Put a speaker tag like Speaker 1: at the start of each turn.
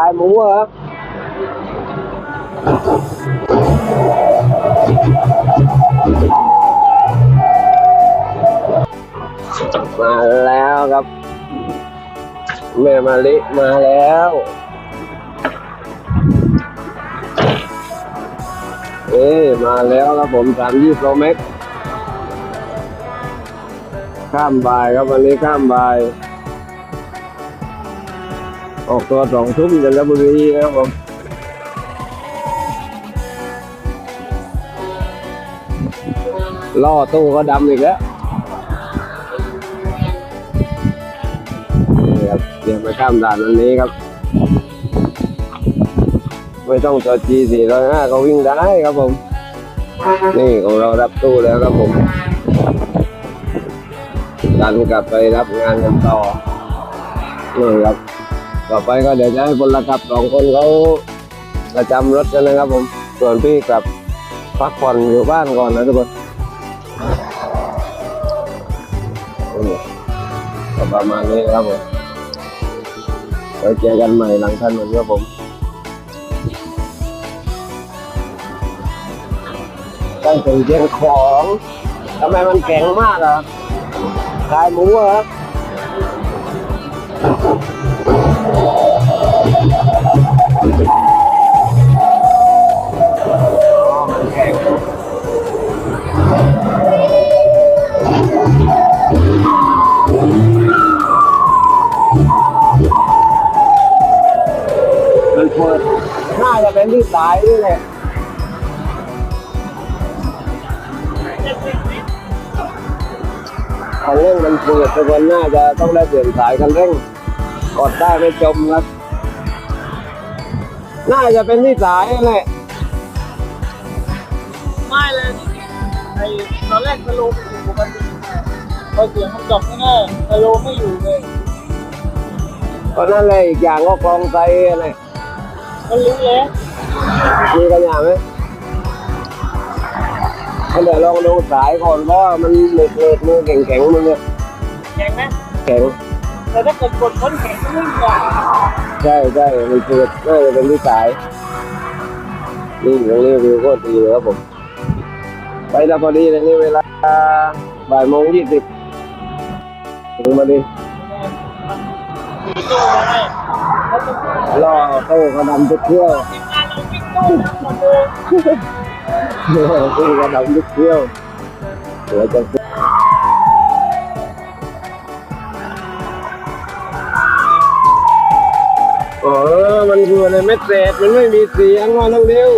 Speaker 1: ขายหมูเหรอมาแล้วครับ แม่มาลิมาแล้วเอ้มาแล้วครับผมสามยี่โปรเม็กข้ามบ่ายครับวันนี้ข้ามบ่าย ออกตัวสองทุ่มจันทบุรีนะครับผมล่อตู้ก็ดำอีกแล้วนี่ครับเดี๋ยวไปข้ามด่านวันนี้ครับ ไม่ต้องจอจีสี่ร้อยห้าก็วิ่งได้ครับผม นี่ของเรารับตู้แล้วครับผมดันกลับไปรับงานกันต่อนี่ครับ ต่อไปก็เดี๋ยวจะให้พลขับสองคนเขาประจำรถกันนะครับผม ส่วนพี่กลับพักผ่อนอยู่บ้านก่อนนะทุกคนก็ประมาณนี้นะครับผมไว้เจอกันใหม่หลังถนนครับผมใกล้ถึงเชียงของทำไมมันแข็งมากอะขายหมูเหรอ มันเปิดน่าจะเป็นที่สายนี่แหละคันเร่งมันเปิดทุกคนน่าจะต้องได้เปลี่ยนสายคันเร่งกดได้ไม่จมครับ น่าจะเป็นที่สายนี่แหละ
Speaker 2: ไม่เลยไอ้ตอนแรกสโลว์อยู่ปกติพอเสียงมันจบแน่ๆสโลว์ไม่อยู่เลย
Speaker 1: ก็นั่นแหละอีกอย่างก็กรองไซอะไร
Speaker 2: ก็รู้แล้ว
Speaker 1: มีกันอย่างไหมก็เดี๋ยวลองดูสายก่อนเพราะว่ามันเหล็กเหล็กมือแข็งแข็งๆมันเนี่ย
Speaker 2: แข็งไหม
Speaker 1: แข็ง
Speaker 2: แต่ถ้าเกิดกดค้นแข็งก็ไม่กว่า
Speaker 1: ใช่ใช่มันเปิดน่าจะเป็นที่สายนี่ตรงนี้วิวโคตรดีเลยครับผม ไปแล้วพอดีเลยนี่เวลาบ่ายโมงยี่สิบถึงมาดิ
Speaker 2: ตู้มาให้แล้วจะ
Speaker 1: ล่อโต้กระดำทุกเที่ยว
Speaker 2: ทีมงานเราวิ่งตู้ทั้งหมดเลย
Speaker 1: ล่อกระดำทุกเที่ยวเดี๋ยวจะเออมันคือในเม็ดเศษมันไม่มีเสียงว่าน้องเดียว